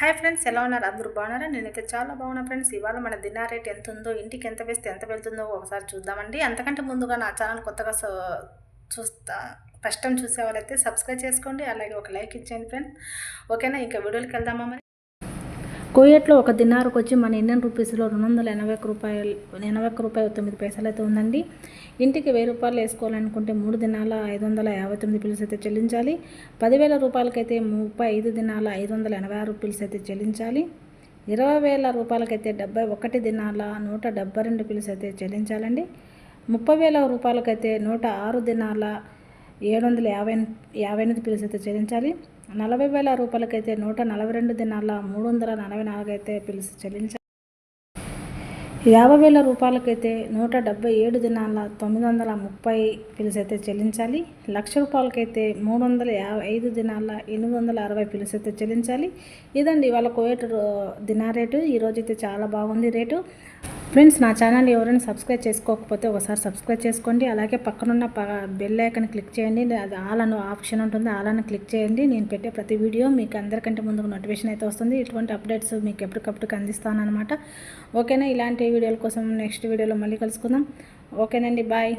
Hi friends ఎలా ఉన్నారు? అందరూ బాగున్నారా? నేనైతే చాలా బాగున్నా ఫ్రెండ్స్. ఇవాళ మన దినా రేట్ ఎంత ఉందో ఇంటికి ఎంత వేస్తే ఎంత వెళ్తుందో ఒకసారి చూద్దామండి. అంతకంటే ముందుగా నా ఛానల్ కొత్తగా సో- చూస్తా ఫస్ట్ టైం చూసే వాళ్ళైతే సబ్స్క్రైబ్ చేసుకోండి. అలాగే ఒక లైక్ ఇచ్చేయండి ఫ్రెండ్స్. ఓకేనా? ఇంకా వీడియోకి వెళ్దామా మరి? కోయట్లో ఒక దినారుకు వచ్చి మన ఇండియన్ రూపీస్లో రెండు వందల ఎనభై ఒక్క రూపాయలు ఎనభై ఒక్క రూపాయలు తొమ్మిది పైసలు అయితే ఉందండి. ఇంటికి వెయ్యి రూపాయలు వేసుకోవాలనుకుంటే మూడు దినాల ఐదు వందల యాభై తొమ్మిది పిల్స్ అయితే చెల్లించాలి. పదివేల రూపాయలకైతే ముప్పై ఐదు దినాల ఐదు వందల ఎనభై ఆరు పిల్స్ అయితే చెల్లించాలి. ఇరవై వేల రూపాయలకైతే డెబ్బై ఒకటి దినాల నూట డెబ్బై రెండు పిల్స్ అయితే చెల్లించాలండి. ముప్పై వేల రూపాయలకైతే నూట ఆరు దినాల ఏడు వందల యాభై యాభై ఎనిమిది పిల్స్ అయితే చెల్లించాలి. నలభై వేల రూపాయలకైతే నూట నలభై రెండు దినాల మూడు వందల నలభై నాలుగు అయితే పిల్స్ చెల్లించాలి. యాభై వేల రూపాయలకైతే నూట డెబ్బై ఏడు దినాల తొమ్మిది వందల ముప్పై పిల్స్ అయితే చెల్లించాలి. లక్ష రూపాయలకైతే మూడు వందల యాభై ఐదు దినాల ఎనిమిది వందల అరవై పిల్స్ అయితే చెల్లించాలి. ఇదండి వాళ్ళ కోయట్ దినా రేటు ఈరోజు అయితే చాలా బాగుంది రేటు. ఫ్రెండ్స్ నా ఛానల్ ఎవరైనా సబ్స్క్రైబ్ చేసుకోకపోతే ఒకసారి సబ్స్క్రైబ్ చేసుకోండి. అలాగే పక్కనున్న ప బెల్ ఐకన్ క్లిక్ చేయండి. అది ఆల్ అన్న ఆప్షన్ ఉంటుంది. ఆల్ అన్న క్లిక్ చేయండి. నేను పెట్టే ప్రతి వీడియో మీకు అందరికంటే ముందుకు నోటిఫికేషన్ అయితే వస్తుంది. ఇటువంటి అప్డేట్స్ మీకు ఎప్పటికప్పుడు అందిస్తాను అనమాట ఓకేనా? ఇలాంటి వీడియోల కోసం నెక్స్ట్ వీడియోలో మళ్ళీ కలుసుకుందాం. ఓకేనండి. బాయ్.